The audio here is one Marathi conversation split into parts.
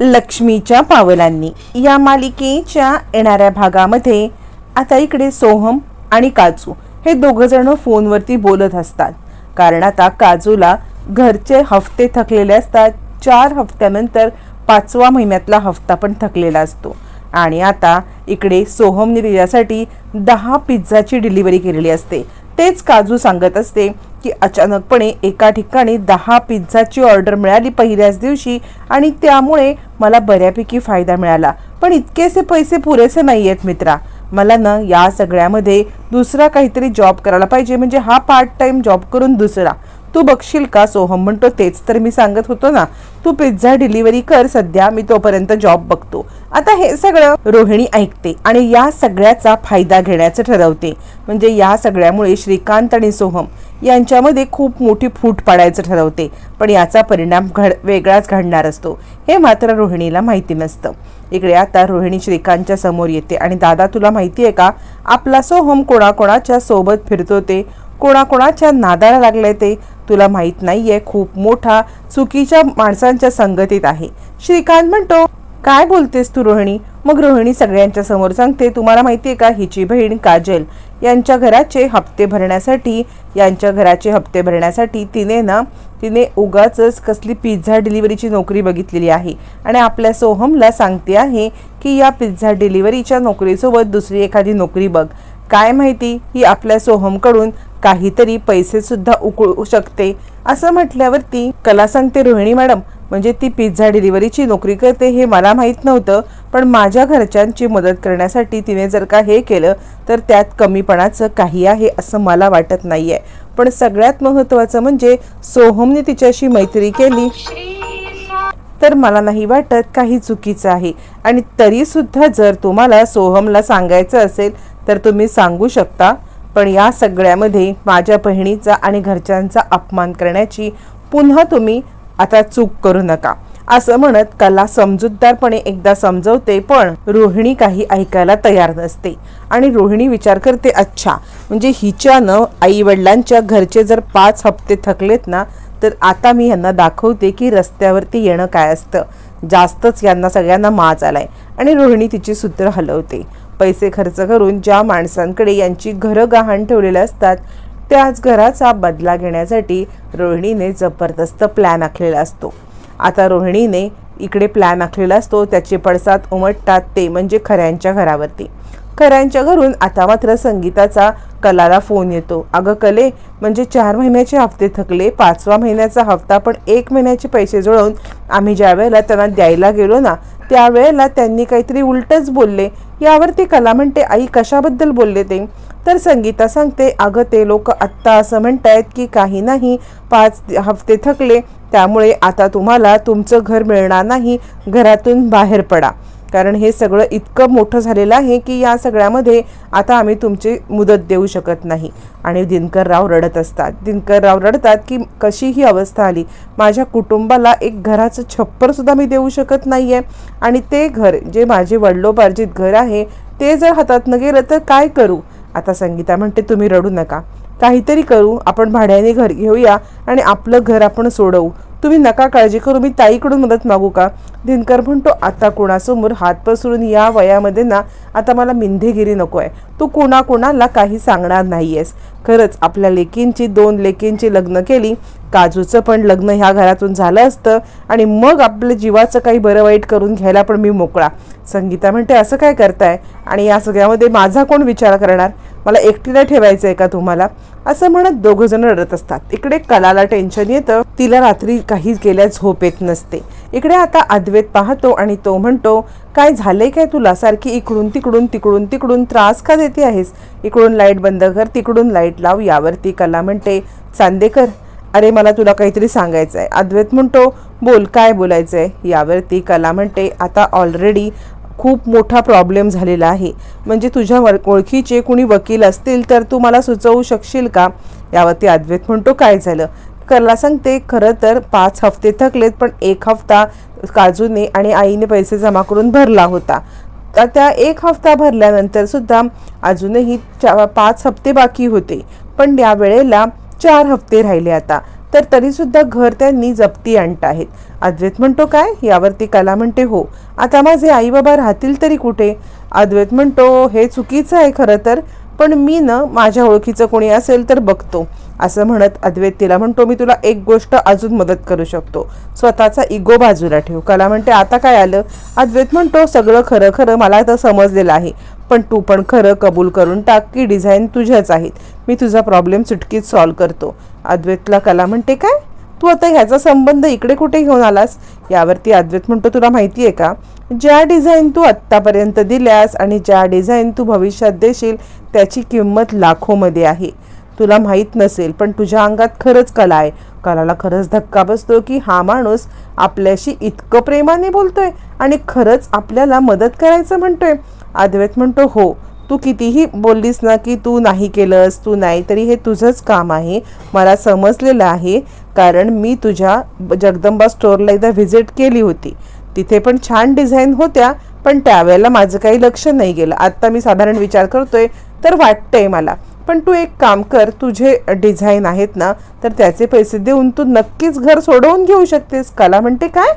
लक्ष्मीच्या पावलांनी. या मालिकेच्या येणाऱ्या भागामध्ये आता इकडे सोहम आणि काजू हे दोघंजणं फोनवरती बोलत असतात. कारण आता काजूला घरचे हफ्ते थकलेले असतात. चार हफ्त्यानंतर पाचवा महिन्यातला हफ्ता पण थकलेला असतो. आणि आता इकडे सोहमने तिच्यासाठी दहा पिझ्झाची डिलिव्हरी केलेली असते. तेच काजू सांगत असते की अचानकपणे एका ठिकाणी दहा पिझ्झाची ऑर्डर मिळाली पहिल्याच दिवशी आणि त्यामुळे मला बऱ्यापैकी फायदा मिळाला. पण इतकेसे पैसे पुरेसे नाही आहेत मित्रा. मला ना या सगळ्यामध्ये दुसरा काहीतरी जॉब करायला पाहिजे म्हणजे हा पार्ट टाईम जॉब करून दुसरा. तू बघशील का? सोहम म्हणतो तेच तर मी सांगत होतो ना. तू पिझ्झा डिलिव्हरी कर सध्या मी तोपर्यंत जॉब बघतो. आता हे सगळं रोहिणी ऐकते आणि या सगळ्याचा फायदा घेण्याचं ठरवते. म्हणजे या सगळ्यामुळे श्रीकांत आणि सोहम यांच्यामध्ये खूप मोठी फूट पाडायचं ठरवते. पण याचा परिणाम घड वेगळाच घडणार असतो. हे मात्र रोहिणीला माहिती नसतं. इकडे आता रोहिणी श्रीकांतच्या समोर येते आणि दादा तुला माहिती आहे का? आपला सोहम कोणाकोणाच्या सोबत फिरतो ते? कोणाकोणाच्या नादाला लागले ते? तुला माहीत नाहीये खूप मोठा चुकीच्या माणसांच्या संगतीत आहे. श्रीकांत म्हणतो काय बोलतेस तू रोहिणी? मग रोहिणी सगळ्यांच्या समोर सांगते तुम्हाला माहिती आहे का हिची बहीण काजल यांच्या घराचे हप्ते भरण्यासाठी यांच्या घराचे हप्ते भरण्यासाठी तिने ना तिने उगाच कसली पिझ्झा डिलिव्हरीची नोकरी बघितलेली आहे. आणि आपल्या सोहमला सांगते आहे की या पिझ्झा डिलिव्हरीच्या नोकरीसोबत दुसरी एखादी नोकरी बघ. काय माहिती? ही आपल्या सोहमकडून काहीतरी पैसे सुद्धा उकळू शकते. असं म्हटल्यावरती कला सांगते रोहिणी मॅडम म्हणजे ती पिझ्झा डिलिव्हरीची नोकरी करते हे मला माहीत नव्हतं पण माझ्या घरच्यांची मदत करण्यासाठी तिने जर का हे केलं तर त्यात कमीपणाचं काही आहे असं मला वाटत नाही आहे पण सगळ्यात महत्त्वाचं म्हणजे सोहमने तिच्याशी मैत्री केली. तर मला नाही वाटत काही चुकीचं आहे. आणि तरीसुद्धा जर तुम्हाला सोहमला सांगायचं असेल तर तुम्ही सांगू शकता. पण या सगळ्यामध्ये माझ्या बहिणीचा आणि घरच्यांचा अपमान करण्याची पुन्हा तुम्ही आता चूक करू नका. असं म्हणत कला समजूतदारपणे एकदा समजवते पण रोहिणी काही ऐकायला तयार नसते. आणि रोहिणी विचार करते अच्छा म्हणजे हिच्यानं आई वडिलांच्या घरचे जर पाच हप्ते थकलेत ना तर आता मी यांना दाखवते की रस्त्यावरती येणं काय असतं. जास्तच यांना सगळ्यांना माज आलाय. आणि रोहिणी तिची सूत्र हलवते. पैसे खर्च करून ज्या माणसांकडे यांची घरं गहाण ठेवलेले असतात त्याच घराचा बदला घेण्यासाठी रोहिणीने जबरदस्त प्लॅन आखलेला असतो. आता रोहिणीने इकडे प्लॅन आखलेला असतो त्याचे पडसाद उमटतात ते म्हणजे खऱ्यांच्या घरावरती. खऱ्यांच्या घरून आता मात्र संगीताचा कलाला फोन येतो. अगं कले म्हणजे चार महिन्याचे हफ्ते थकले पाचवा महिन्याचा हफ्ता पण एक महिन्याचे पैसे जुळवून आम्ही ज्या वेळेला त्यांना द्यायला गेलो ना त्यावेळेला त्यांनी काहीतरी उलटच बोलले. यावरती कला म्हणते आई कशाबद्दल बोलले ते? तर संगीता सांगते अगं ते लोक आत्ता असं म्हणतायत की काही नाही पाच हफ्ते थकले त्यामुळे आता तुम्हाला तुमचं घर मिळणार नाही घरातून बाहेर पडा. कारण हे सगळं इतकं मोठं झालेलं आहे की या सगळ्यामध्ये आता आम्ही तुमची मुदत देऊ शकत नाही. आणि दिनकरराव रडत असतात. दिनकरराव रडतात की कशी ही अवस्था आली? माझ्या कुटुंबाला एक घराचं छप्परसुद्धा मी देऊ शकत नाही आहे आणि ते घर जे माझे वडिलोपार्जित घर आहे ते जर हातातनं गेलं तर काय करू? आता संगीता म्हणते तुम्ही रडू नका. काहीतरी करू. आपण भाड्याने घर घेऊया आणि आपलं घर आपण सोडवू. तुम्ही नका काळजी करू मी ताईकडून मदत मागू का? दिनकर म्हणतो आता कोणासमोर हात पसरून या वयामध्ये ना आता मला मिंधेगिरी नको आहे तू कुणाकुणाला काही सांगणार नाही आहेस खरंच आपल्या लेकींची दोन लेकींची लग्न केली काजूचं पण लग्न ह्या घरातून झालं असतं आणि मग आपल्या जीवाचं काही बरं वाईट करून घ्यायला पण मी मोकळा. संगीता म्हणते असं काय करताय? आणि या सगळ्यामध्ये माझा कोण विचार करणार? मला एकटीला ठेवायचं आहे का तुम्हाला? असं म्हणत दोघं जण रडत असतात. इकडे कलाला टेन्शन येतं. तिला रात्री काही गेल्या झोप येत नसते. इकडे आता अद्वैत पाहतो आणि तो म्हणतो काय झालंय काय तुला? सारखी इकडून तिकडून तिकडून तिकडून त्रास का देते आहेस? इकडून लाइट बंद कर तिकडून लाइट लाव यावरती कला म्हणते. चांदेकर अरे मला तुला काहीतरी सांगायचं आहे अद्वैत म्हणतो बोल काय बोलायचं आहे यावरती कला म्हणते आता ऑलरेडी खूप मोठा प्रॉब्लेम झालेला आहे. म्हणजे तुझ्या वर- ओळखीचे कुणी वकील असतील तर तू मला सुचवू शकशील का? यावरती अद्वैत म्हणतो काय झालं? कला सांगते खरं तर पाच हफ्ते थकलेत पण एक हफ्ता काजूने आणि आईने पैसे जमा करून भरला होता. आता एक हफ्ता भरल्यानंतर सुद्धा अजूनही चा पाच हप्ते बाकी होते. पण या वेळेला चार हप्ते राहिले आता. तर तरीसुद्धा घर त्यांनी जप्ती आणत आहेत. अद्वैत म्हणतो काय? यावरती कला म्हणते हो. आता माझे आई बाबा राहतील तरी कुठे? अद्वैत म्हणतो हे चुकीचं आहे खरं तर. पण मी ना माझ्या ओळखीचं कोणी असेल तर बघतो. असं म्हणत अद्वैत तिला म्हणतो मी तुला एक गोष्ट अजून मदत करू शकतो. स्वतःचा इगो बाजूला ठेव. कला म्हणते आता काय आलं? अद्वैत म्हणतो सगळं खरं खरं मला तर समजलेलं आहे. पण तू पण खरं कबूल करून टाक की डिझाईन तुझ्याच आहेत. मी तुझा प्रॉब्लेम चुटकीत सॉल्व करतो. अद्वैतला कला म्हणते काय? तू आता ह्याचा संबंध इकडे कुठे घेऊन आलास? यावरती अद्वैत म्हणतो तुला माहिती आहे का? ज्या डिझाईन तू आत्तापर्यंत दिल्यास आणि ज्या डिझाईन तू भविष्यात देशील त्याची किंमत लाखोमध्ये आहे. तुला माहीत नसेल पण तुझ्या अंगात खरंच कला आहे. कलाला खरंच धक्का बसतो की हा माणूस आपल्याशी इतकं प्रेमाने बोलतोय आणि खरंच आपल्याला मदत करायचं म्हणतोय. अद्वैत म्हणतो हो तू कितीही बोललीस ना की तू नाही केलंस तू नाही तरी हे तुझंच काम आहे. मला समजलेलं आहे कारण मी तुझ्या जगदंबा स्टोअरला एकदा व्हिजिट केली होती. तिथे पण छान डिझाईन होत्या पण त्यावेळेला माझं काही लक्ष नाही गेलं. आत्ता मी साधारण विचार करतोय तर वाटतंय मला. पण तू एक काम कर तुझे डिझाईन आहेत ना तर त्याचे पैसे देऊन तू नक्कीच घर सोडवून घेऊ शकतेस. कला म्हणते काय?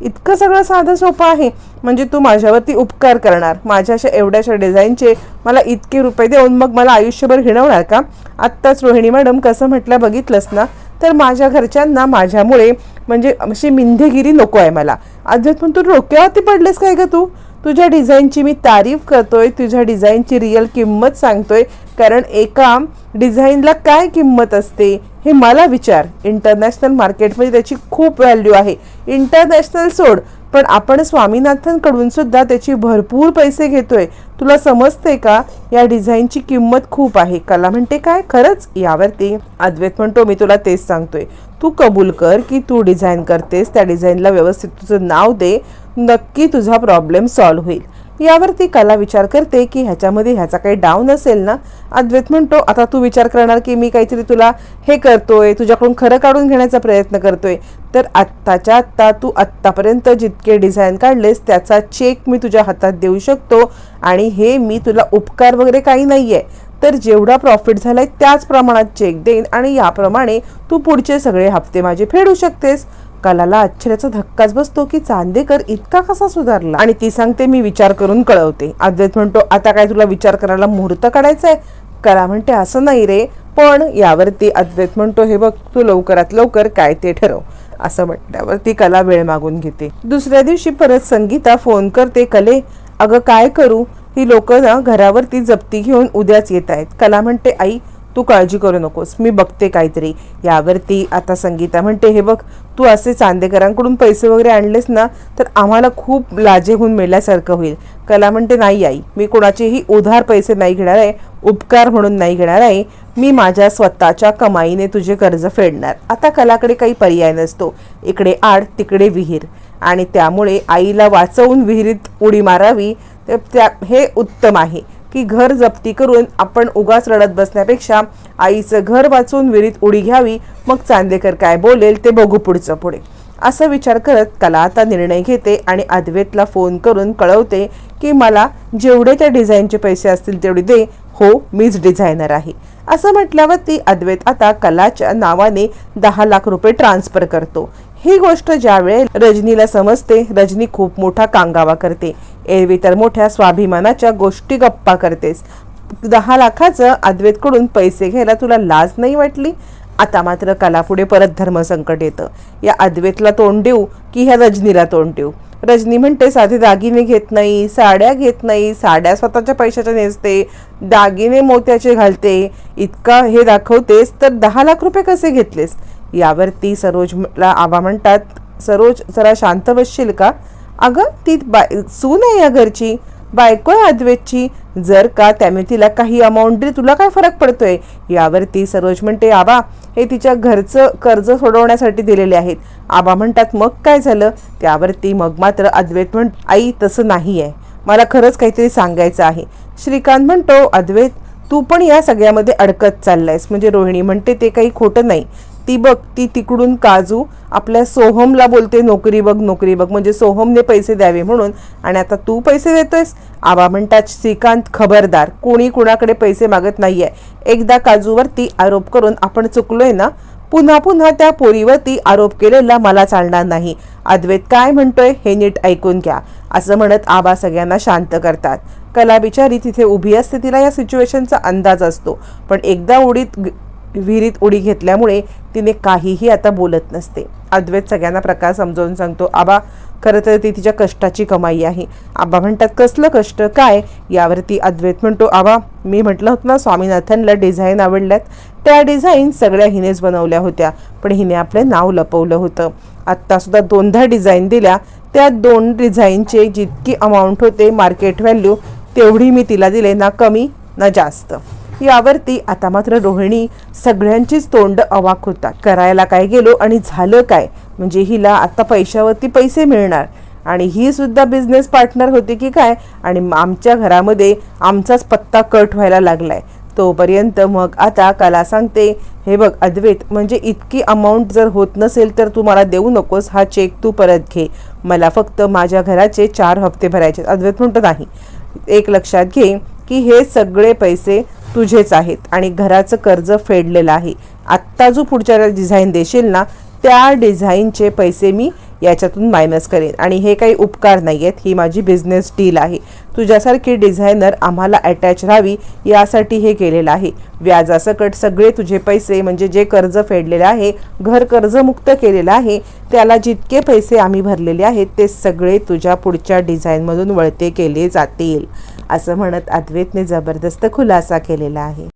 इतकं सगळं साधं सोपं आहे. म्हणजे तू माझ्यावरती उपकार करणार. माझ्या अशा एवढ्याशा डिझाईनचे मला इतके रुपये देऊन मग मला आयुष्यभर हिणवणार का? आत्ताच रोहिणी मॅडम कसं म्हटलं बघितलंस ना तर माझ्या घरच्यांना माझ्यामुळे म्हणजे अशी मिंधेगिरी नको आहे मला. अद्वैत पण तू डोक्यावरती पडलेस काय ग तू? तुझ्या डिझाईनची मी तारीफ करतोय तुझ्या डिझाईनची रिअल किंमत सांगतोय कारण एका डिझाईनला काय किंमत असते हे मला विचार. इंटरनॅशनल मार्केटमध्ये त्याची खूप व्हॅल्यू आहे. इंटरनॅशनल सोड पण आपण स्वामीनाथनकडून सुद्धा त्याची भरपूर पैसे घेतोय. तुला समजते का? या डिझाईनची किंमत खूप आहे. कला म्हणते काय? खरंच? यावरती अद्वैत म्हणतो मी तुला तेच सांगतोय. तू कबूल कर की तू डिझाईन करतेस त्या डिझाईनला व्यवस्थित तुझं नाव दे. नक्की तुझा प्रॉब्लेम सॉल्व्ह होईल. यावरती कला विचार करते की ह्याच्यामध्ये ह्याचा काही डाऊन असेल ना? अद्वैत म्हणतो आता तू विचार करणार की मी काहीतरी तुला हे करतोय तुझ्याकडून खरं काढून घेण्याचा प्रयत्न करतोय. तर आत्ताच्या आत्ता तू आत्तापर्यंत जितके डिझाईन काढलेस त्याचा चेक मी तुझ्या हातात देऊ शकतो आणि हे मी तुला उपकार वगैरे काही नाही आहे तर जेवढा प्रॉफिट झालाय त्याच प्रमाणात चेक देईन आणि याप्रमाणे तू पुढचे सगळे हप्ते माझे फेडू शकतेस. कलाला आश्चर्याचा धक्काच बसतो की चांदेकर इतका कसा सुधारला? आणि ती सांगते मी विचार करून कळवते. अद्वैत म्हणतो आता काय तुला विचार करायला मुहूर्त काढायचा आहे कला म्हणते असं नाही रे पण यावरती अद्वैत म्हणतो हे बघ तू लवकरात लवकर काय ते ठरव. असं म्हटल्यावर ती कला वेळ मागून घेते. दुसऱ्या दिवशी परत संगीता फोन करते कले अगं काय करू? ही लोक ना घरावरती जप्ती घेऊन उद्याच येत आहेत. कला म्हणते आई तू काळजी करू नकोस मी बघते काहीतरी. यावरती आता संगीता म्हणते हे बघ तू असे चांदेकरांकडून पैसे वगैरे आणलेस ना तर आम्हाला खूप लाजेहून मिळल्यासारखं होईल. कला म्हणते नाही आई मी कोणाचेही उधार पैसे नाही घेणार आहे उपकार म्हणून नाही घेणार आहे. मी माझ्या स्वतःच्या कमाईने तुझे कर्ज फेडणार. आता कलाकडे काही पर्याय नसतो. इकडे आड तिकडे विहीर. आणि त्यामुळे आईला वाचवून विहिरीत उडी मारावी तर त्या हे उत्तम आहे. की घर जप्ती करून आपण उगाच रडत बसण्यापेक्षा आईचं घर वाचून विहिरीत उडी घ्यावी मग चांदेकर काय बोलेल ते बघू पुढचं पुढे. असा विचार करत कला आता निर्णय घेते आणि अद्वैतला फोन करून कळवते की मला जेवढे त्या डिझाईनचे पैसे असतील तेवढे दे. हो मीच डिझायनर आहे. असं म्हटल्यावर ती अद्वैत आता कलाच्या नावाने दहा लाख रुपये ट्रान्सफर करतो. ही गोष्ट ज्यावेळे रजनीला समजते रजनी खूप मोठा कांगावा करते. एरवी तर मोठ्या स्वाभिमानाच्या गोष्टी गप्पा करतेस. दहा लाखाचं अद्वैतकडून पैसे घ्यायला तुला लाज नाही वाटली? आता मात्र कलापुढे परत धर्मसंकट येतं. या अद्वैतला तोंड देऊ की ह्या रजनीला तोंड देऊ? रजनी म्हणते साधे दागिने घेत नाही साड्या घेत नाही साड्या स्वतःच्या पैशाच्या नेसते दागिने मोत्याचे घालते. इतका हे दाखवतेस तर दहा लाख रुपये कसे घेतलेस? यावरती सरोजला आबा म्हणतात. सरोज जरा शांत बसशील का? अगं ती बाय सून आहे या घरची. बायको आहे अद्वैतची. जर का त्यामुळे तिला काही अमाऊंट दिली तुला काय फरक पडतोय? यावरती सरोज म्हणते आबा हे तिच्या घरचं कर्ज सोडवण्यासाठी दिलेले आहेत. आबा म्हणतात मग काय झालं? त्यावरती मग मात्र अद्वैत म्हण आई तसं नाही आहे मला खरंच काहीतरी सांगायचं आहे. श्रीकांत म्हणतो अद्वैत तू पण या सगळ्यामध्ये अडकत चाललायस. म्हणजे रोहिणी म्हणते ते काही खोटं नाही. ती बघ ती तिकडून काजू आपल्या सोहमला बोलते नोकरी बघ नोकरी बघ. म्हणजे सोहमने पैसे द्यावे म्हणून. आणि आता तू पैसे देतोयस? आबा म्हणतात श्रीकांत खबरदार. कोणी कुणाकडे पैसे मागत नाही आहे एकदा काजूवरती आरोप करून आपण चुकलोय ना? पुन्हा पुन्हा त्या पोरीवरती आरोप केलेला मला चालणार नाही. अद्वैत काय म्हणतोय हे नीट ऐकून घ्या असं म्हणत आबा सगळ्यांना शांत करतात. कला बिचारी तिथे उभी असते तिला या सिच्युएशनचा अंदाज असतो. पण एकदा उडीत विहिरीत उडी घेतल्यामुळे तिने काहीही आता बोलत नसते. अद्वैत सगळ्यांना प्रकार समजावून सांगतो आबा खरं तर ती तिच्या कष्टाची कमाई आहे. आबा म्हणतात कसलं कष्ट? काय? यावरती अद्वैत म्हणतो आबा मी म्हटलं होतं ना स्वामीनाथनला डिझाईन आवडल्यात. त्या डिझाईन सगळ्या हिनेच बनवल्या होत्या पण हिने आपलं नाव लपवलं होतं. आत्तासुद्धा दोनदा डिझाईन दिल्या. त्या दोन डिझाईनचे जितकी अमाऊंट होते मार्केट व्हॅल्यू तेवढी मी तिला दिले ना कमी ना जास्त. यावरती आता मात्र रोहिणी सगळ्यांचीच तोंड अवाक होतात. करायला काय गेलो आणि झालं काय? म्हणजे हिला आता पैशावरती पैसे मिळणार. आणि ही सुद्धा बिझनेस पार्टनर होती की काय? आणि आमच्या घरामध्ये आमचाच पत्ता कट व्हायला लागलाय. तोपर्यंत मग आता कला सांगते हे बघ अद्वैत म्हणजे इतकी अमाऊंट जर होत नसेल तर तू मला देऊ नकोस हा चेक तू परत घे. मला फक्त माझ्या घराचे चार हप्ते भरायचे अद्वैत म्हणतो नाही. एक लक्षात घे की हे सगळे पैसे तुझेच आहेत आणि घराचं कर्ज फेडलेलं आहे. आत्ता जो पुढच्या डिझाईन देशील ना त्या डिझाईनचे पैसे मी याच्यातून मायनस करेन. आणि हे काही उपकार नाही आहेत ही माझी बिझनेस डील आहे. तुझ्यासारखी डिझायनर आम्हाला अटॅच राहावी यासाठी हे केलेलं आहे. व्याजासकट सगळे तुझे पैसे म्हणजे जे कर्ज फेडलेलं आहे घर कर्जमुक्त केलेलं आहे त्याला जितके पैसे आम्ही भरलेले आहेत ते सगळे तुझ्या पुढच्या डिझाईनमधून वळते केले जातील. असं म्हणत अद्वैतने जबरदस्त खुलासा केलेला आहे.